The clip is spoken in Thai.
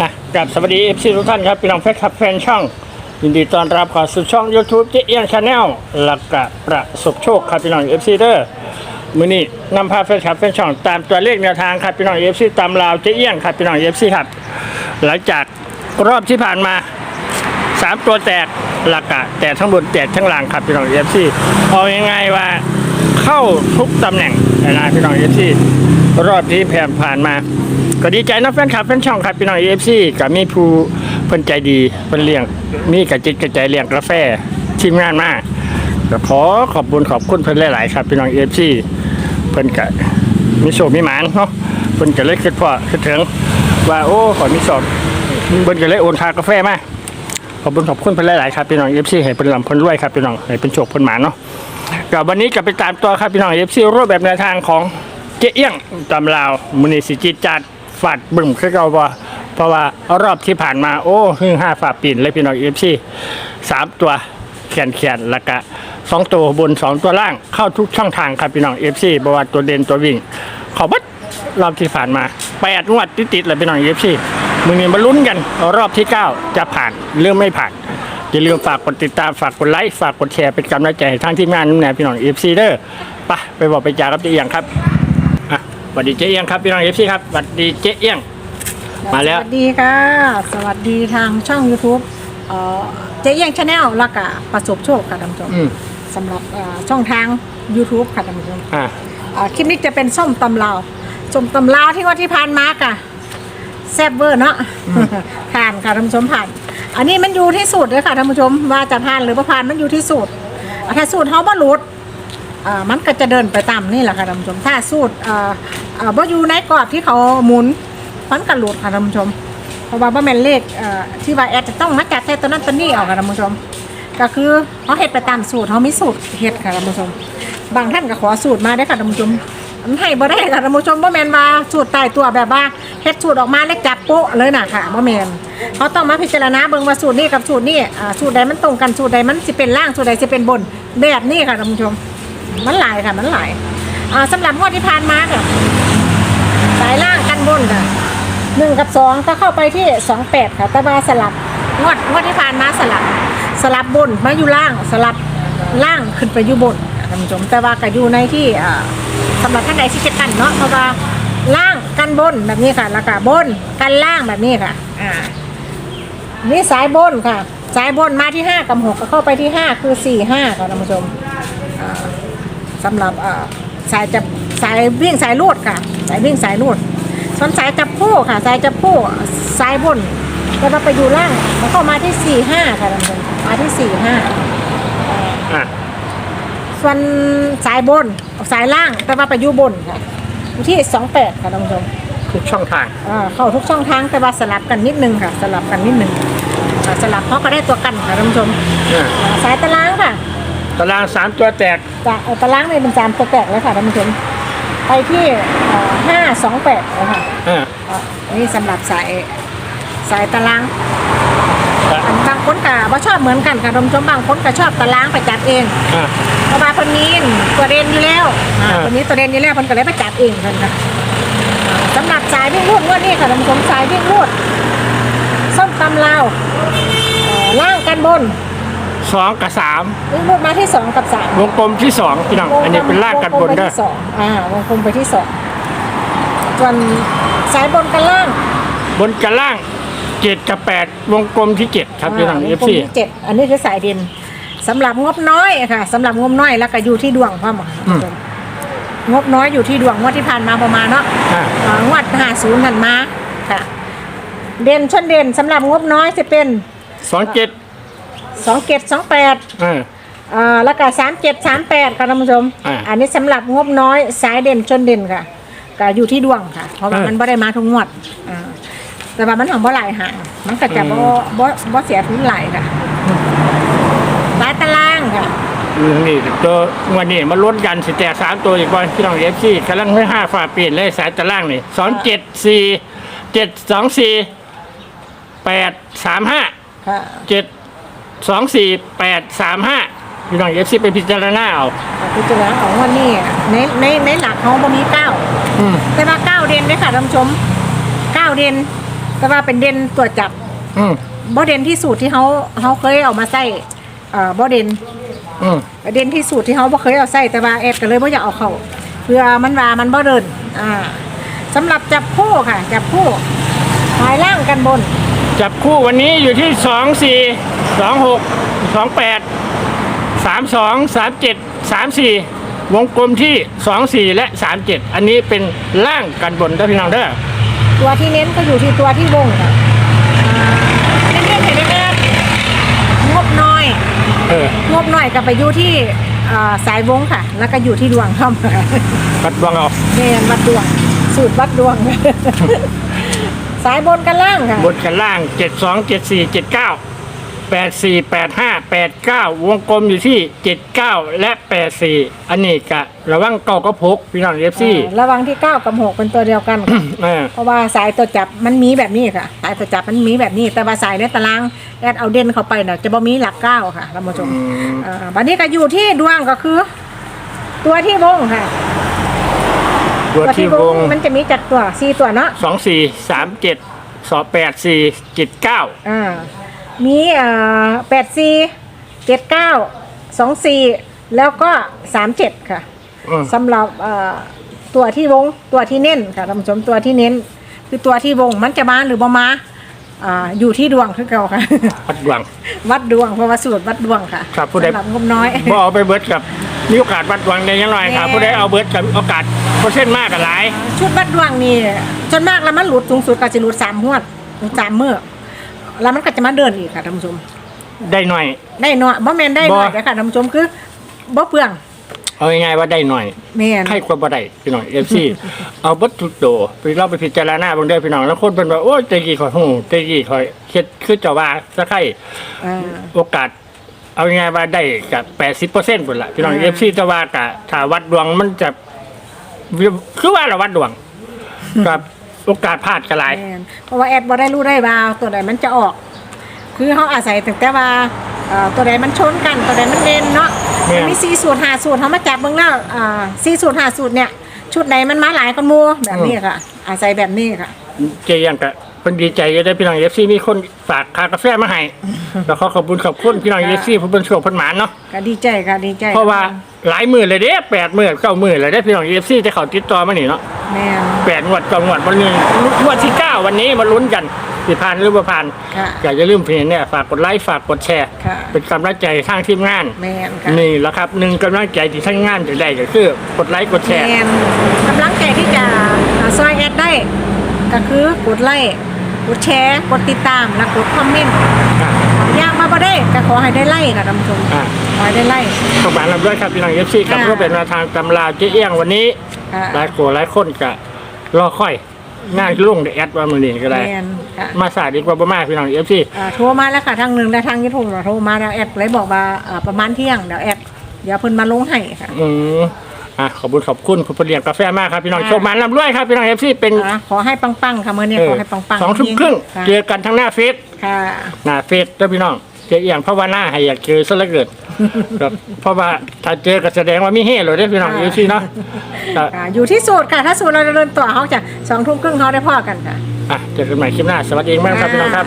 อะกับสวัสดีเอฟซีทุกท่านครับพี่น้องแฟนคลับแฟนช่อง ยินดีต้อนรับเข้าสู่ช่อง YouTube เจ๊เอียงชาแนลหลักกะประสบโชคครับพี่น้องเอฟซีเดอร์มื้อนี้นำพาแฟนคลับแฟนช่องตามตัวเลขแนวทางครับพี่น้องเอฟซีตามลาวเจ๊เอียงครับพี่น้องเอฟซีครับ หลังจากรอบที่ผ่านมาสามตัวแตกหลักกะแตกทั้งบนแตกทั้งล่างครับพี่น้องเอฟซีเอาง่ายๆว่า เข้าทุกตำแหน่งนะพี่น้องเอฟซีรอบที่ผ่นผ่านมา ก็ดีใจนะแฟนคลับแฟนช่องครับพี่น้องเอฟซีกับมีผู้เพิ่นใจดีเพิ่นเลี้ยงมีกระจิตกระใจเลี้ยงกาแฟทีมงานมากขอขอบคุณขอบคุณเพิ่นหลายๆครับพี่น้องเอฟซีเพิ่นก็มีโชคมีหมานเนาะเพิ่นก็เลยคิดพอคิดถึงว่าโอ้ขอมีสอบเพิ่นก็เลยโอนค่ากาแฟมา ขอบคุณขอบคุณเพิ่อนหลายๆครับพี่น้องเอฟซีให้เป็นลำเพิ่นรวยครับพี่น้องให้เป็นโชคเพิ่นหมาเนาะกับวันนี้กลับไปตามตัวครับพี่น้องเอฟซีรูปแบบแนวทางของเจ๊เอี้ยงตำลาวมุนิสิจิตจัดฟาดบึ้มคือเก่าบ่เพราะว่ารอบที่ผ่านมาโอ้หึ่งห้าฝาปีนเลยพี่น้องเอฟซีสามตัวแขนแขนๆแล้วก็สองตัวบนสองตัวล่างเข้าทุกช่องทางครับพี่น้องเอฟซีบ่ว่าตัวเด่นตัววิ่งขอบัดรอบที่ผ่านมาแปดงวดติดๆเลยพี่น้องเอฟซี มึงนี่มาลุ้นกัน รอบที่ 9 จะผ่านหรือไม่ผ่าน อย่าลืมฝากกดติดตามฝากกดไลค์ฝากกดแชร์เป็นกำลังใจให้ทางทีมงานนุ่นแนพี่น้องเอฟซีเด้อไปไปบอกไปจากับเจ๊เอียงครับอะสวัสดีเจ๊เอียงครับพี่น้องเอฟซีครับสวัสดีเจ๊เอียง มาแล้ว สวัสดีค่ะ สวัสดีทางช่อง YouTube เอ่อเจ๊เอียงชาแนลแล้วก็ประสบโชคค่ะท่านผู้ชมอืมสำหรับเอ่อช่องทาง YouTube ค่ะท่านผู้ชมอะ เอ่อคลิปนี้จะเป็นส้มตำลาวส้มตำลาวที่ว่าที่ผ่านมาค่ะ แซ่บเวอร์เนาะผ่านค่ะท่านผู้ชมผ่าน อันนี้มันอยู่ที่สูตรเลยค่ะท่านผู้ชมว่าจะผ่านหรือไม่ผ่านมันอยู่ที่สูตรถ้าสูตรเขาบ่หลุดอ่ามันก็จะเดินไปตามนี่แหละค่ะท่านผู้ชม ถ้าสูตรอ่าอ่าบ่อยู่ในกรอบที่เขาหมุนมันก็หลุดค่ะท่านผู้ชม เพราะว่าบ่แม่นเลขเอ่อที่ว่าแอดจะต้องมาจัดใส่ตัวนั้นตัวนี้เอาค่ะท่านผู้ชม ก็คือเขาเฮ็ดไปตามสูตรเขามีสูตรเฮ็ดค่ะท่านผู้ชม บางท่านก็ขอสูตรมาได้อค่ะท่านผู้ชม มันให้บ่ได้ค่ะท่านผู้ชมบ่แมนว่าสูตรตายตัวแบบว่าเฮ็ดสูตรออกมาแล้วจับโป๊ะเลยน่ะค่ะบ่แมนเขาต้องมาพิจารณาเบิ่งว่าสูตรนี้กับสูตรนี้อ่าสูตรใดมันตรงกันสูตรใดมันสิเป็นล่างสูตรใดสิเป็นบนแบบนี้ค่ะท่านผู้ชม มันหลายค่ะมันหลายอ่าสำหรับงวดที่ผ่านมาค่ะสายล่างกันบนค่ะหนึ่งกับสองก็เข้าไปที่สองแปดค่ะแต่ว่าสลับงวดงวดที่ผ่านมาสลับ สลับบนมาอยู่ล่างสลับล่างขึ้นไปอยู่บนค่ะท่านผู้ชมแต่ว่าก็อยู่ในที่อ่า สำหรับท่านใดที่จะกันเนาะเพราะว่าล่างกันบนแบบนี้ค่ะ แล้วก็บนกันล่างแบบนี้ค่ะ อ่านี่สายบนค่ะ สายบนมาที่ห้ากับหกก็เข้าไปที่ห้าคือสี่ห้าค่ะท่านผู้ชมอ่าสำหรับอ่าสายจับสายวิ่งสายลูดค่ะ สายวิ่งสายลูดส่วนสายจับคู่ค่ะ สายจับคู่สายบนก็มาไปอยู่ล่างแล้วก็มาที่สี่ห้าค่ะท่านผู้ชมมาที่สี่ห้าอะ ส่วนสายบนสายล่างแต่ว่าไปอยู่บนค่ะอยู่ที่สองแปดค่ะท่านผู้ชมทุกช่องทางอ่าเข้าทุกช่องทางแต่ว่าสลับกันนิดนึงค่ะ สลับกันนิดนึงอ่าสลับเพราะก็ได้ตัวกันค่ะท่านผู้ชมอะอ่าสายตารางค่ะตารางสามตัวแตกจะเอาตารางเนี่ยเป็นจามตัวแตกแล้วค่ะท่านผู้ชมไปที่ห้าสองแปดแล้วค่ะอะอ่านี่สำหรับสายสายตารางอะอันบาง คนก็ว่าชอบเหมือนกันค่ะท่านผู้ชมบางคนก็ชอบตารางไปจัดเองอะเพราะว่าคนนี้ตัวเด่นอยู่แล้วอ่าอ่า คนนี้ตัวเด่นอยู่แล้วคนก็เลยไปจัดเองกันค่ะอ่าสำหรับสายวิ่งรูดงวดนี้ค่ะท่านผู้ชมสายวิ่งรูดส้มตำลาวเอ่อล่างกันบนสองกับสามวิ่งรูดมาที่สองกับสาม วงกลมที่สองพี่น้องอันนี้เป็นลากกันบนวงกลมไปเด้อที่สองอ่าวงกลมไปที่สองส่วนสายบนกันล่างบนกับล่าง เจ็ดกับแปดวงกลมที่เจ็ดครับพี่น้องวเองฟกลมซีที่เจ็ดอันนี้คือสายเด่นสำหรับงบน้อยค่ะสำหรับงบน้อยแล้วก็อยู่ที่ดวงพ่อหมองบน้อยอยู่ที่ดวงงวดที่ผ่านมาประมาณเนาะอะอ่างวดห้าศูนย์หันมาค่ะ เด่นชนเด่นสำหรับงบน้อยจะเป็นสองเจ็ดสองเจ็ดสองแปดอ่าอ่าแล้วก็สามเจ็ดสามแปดค่ะท่านผู้ชมอ่าอันนี้สำหรับงบน้อยสายเด่นชนเด่นค่ะก็อยู่ที่ดวงค่ะ เพราะว่าอ่ามัมันไม่ได้มาทุกงวดอ่า แต่ว่ามันทำบ่หลายหางมันก็จะอืบ่มบ่บ่เสียทุนหลายค่ะสายตารางค่ะนี่ตัววันนี้มาลุ้นกันสิแต่สามตัวอีกวันพี่น้องเอฟซีกำลังให้ห้าฝาเปลี่ยนเลยสายตารางนี่สองเจ็ดสี่เจ็ดสองสี่แปดสามห้าค่ะ เจ็ดสองสี่แปดสามห้าพี่น้องเอฟซีไปพิจารณาเอาพิจารณาของวันนี้ในในในหลักเขาบ่มีเก้าอืมแต่ว่าเก้าเด่นด้วยค่ะท่านผู้ชมเก้าเด่น แต่ว่าเป็นเด่นตัวจับอืมบ่เด่นที่สูตรที่เขาเขาเคยเอามาใส่เอ่อบ่เด่นอืมเด่นที่สูตรที่เขาบ่เคยเอาใส่แต่ว่าแอดก็เลยบ่อยากเอาเข้าเพื่อมันว่ามันบ่เดินอ่าสำหรับจับคู่ค่ะ จับคู่หายล่างกันบน จับคู่วันนี้อยู่ที่สองสี่สองหกสองแปดสามสองสามเจ็ดสามสี่วงกลมที่สองสี่และสามเจ็ดอันนี้เป็นล่างกันบนได้อพี่น้องเด้อ ตัวที่เน้นก็อยู่ที่ตัวที่วงค่ะอ่าเน้นๆเห็นแน่ๆงบน้อย เอองบน้อยก็ไปอยู่ที่อ่าสายวงค่ะ แล้วก็อยู่ที่ดวงเข้ามากัดดวงเอาแม่นวัดดวง สูตรวัดดวง สายบนกันล่างค่ะบนกันล่างเจ็ดสองเจ็ดสี่เจ็ดเก้า แปดสี่แปดห้าแปดเก้าวงกลมอยู่ที่เจ็ดเก้าและแปดสี่อันนี้กะระวังเก้าก็พกพี่น้องเอฟซีอ่าระวังที่9กับ6เป็นตัวเดียวกันค่ะเออเพราะว่าสายตัวจับมันมีแบบนี้ค่ะ สายตัวจับมันมีแบบนี้ แต่ว่าสายในตารางแอดเอาเด่นเข้าไปเนาะจะบ่มีหลักเก้าค่ะท่านผู้ชมอ่าบัดนี้ก็อยู่ที่ดวงก็คือ ตัวที่วงค่ะตัวที่วงมันจะมีจัดตัวสี่ตัวเนาะสองสี่สามเจ็ดสองแปดสี่เจ็ดเก้าอ่า มีอ่าแปดสี่เจ็ดเก้าสองสี่แล้วก็สามเจ็ดค่ะอืม สำหรับเอ่อตัวที่วงตัวที่เน้นค่ะท่านผู้ชมตัวที่เน้น คือตัวที่วงมันจะมาหรือบ่มาอ่าอยู่ที่ดวงคือเก่าค่ะวัดดวง วัดดวงเพราะว่าสูตรวัดดวงค่ะครับผู้ใด สำหรับงบน้อย บ่เอาไปเบิดกับมีโอกาสวัดดวงได้ยังไงครับแน่ ผู้ใดเอาเบิดกับโอกาสเปอร์เซ็นต์มากกับหลาย ชุดวัดดวงนี่จนมากแล้วมันหลุดสูงสุดก็จะหลุดสามหวดสามเมื่อ แล้วมันก็จะมาเดินอีกค่ะท่านผู้ชม ได้หน่อย ได้หน่อยบ่แมนได้หน่อยบ่เด้อค่ะท่านผู้ชมคือบ่เปลืองเอาง่ายๆว่าได้หน่อยแม่นใครควรบ่ได้พี่น้องเอฟซีเอาเบิดทุกโตไปเราไปพิจารณาเบางเด้อพี่น้องแล้วคนเป็นว่าโอ้ยใจกี่ข่อยหูใจกี่ข่อยเฮ็ดคือเจ้าว่าสักใครอ่าโอกาส เอาง่ายๆว่าได้กับ80%พุ่นล่ะพี่น้องอ่าเอฟซีจะว่ากะถ้าวัดดวงมันจะคือว่าเราวัดดวงกับ โอกาสพลาดก็หลาย แม่นเพราะว่าแอดบ่ได้รู้ได้ว่าตัวใดมันจะออก คือเขาอาศัยถึงแต่ว่าเอ่อตัวใดมันชนกัน ตัวใดมันเด่นเนาะแม่น มันมีสี่สูตรห้าสูตรเขามาจับเบิ่งแล้วอ่าสี่สูตรห้าสูตรเนี่ย ชุดไหนมันมาหลายกันหมูแบบนี้ค่ะ อาศัยแบบนี้ค่ะ เจยังกะเพิ่นดีใจจะได้พี่น้องเอฟซีมีคนฝากค่ากาแฟมาให้ แล้วขอขอบคุณขอบคุณพี่น้องเอฟซีผู้เป็นโชคเพิ่นหมานเนาะก็ดีใจค่ะดีใจเพราะว่า หลายหมื่นเลยเด้แปดหมื่นเก้าหมื่นเลยได้พี่น้องเอฟซีจะเขาติดต่อมานี่เนาะแม่น แปดงวดเก้างวดวันหนึงงวดที่เก้าวันนี้มาลุ้นกันสิผ่านหรือบ่ผ่านค่ะอยากจะลืมเพียงเนี่ยฝากกดไลค์ฝากกดแชร์ ค่ะ เป็นกำลังใจทางทีมงาน แม่นค่ะนี่แหละครับหนึ่งกำลังใจที่ทางงานจะได้ก็คือกดไลค์กดแชร์แม่นกำลังใจที่จะอ่าซอยแอดได้ ก็คือกดไลค์กดแชร์ กดติดตามและกดคอมเมนต์ อะอยากมาบ่ได้ก็ขอให้ได้ไล่ค่ะท่านผู้ชมอะขอให้ได้ไล่ ขอบคุณเราด้วยครับพี่น้องเอฟซีครับค่ะเพื่อเป็นแนวทางตำราเจ๊เอี้ยงวันนี้ ค่ะหลายโกหลายคนก็รอค่อยงานลุ่งได้แอดว่ามือนี้ก็ได้ แม่นค่ะมาสายดีกว่าบ่มากพี่น้องเอฟซีอ่าโทรมาแล้วค่ะทางหนึ่งแต่ทางยี่ทุ่มโทรมาแล้วแอดเลยบอกว่าอ่าประมาณเที่ยงเดี๋ยวแอดเดี๋ยวเพิ่นมาลงให้ค่ะ อืม อะขอบคุณขอบคุณคุณผู้เลี้ยงกาแฟมากครับพี่น้องค่ะ โชคมันลำด้วยครับพี่น้องเอฟซีเป็นอ่าขอให้ปังๆค่ะมื้อนี้เอขออให้ปังๆสองทุ่มครึ่งค่ะเจอกันทั้งหน้าเฟซค่ะหน้าเฟซเด้อพี่น้องเจ๊เอี้ยงเพราะว่าหน้าให้อยากเจอซะเหลือเกินครับเพราะว่าถ้าเจอก็แสดงว่ามีเฮ่เลยเด้อพี่น้องเอฟซีเนาะก็อ่าอยู่ที่สูตรค่ะ ถ้าสูตรเราเดินต่อเขาจะสองทุ่มครึ่งเขาได้พ่อกันค่ะ อะเจอกันใหม่คลิปหน้าสวัสดีมากครับพี่น้องครับ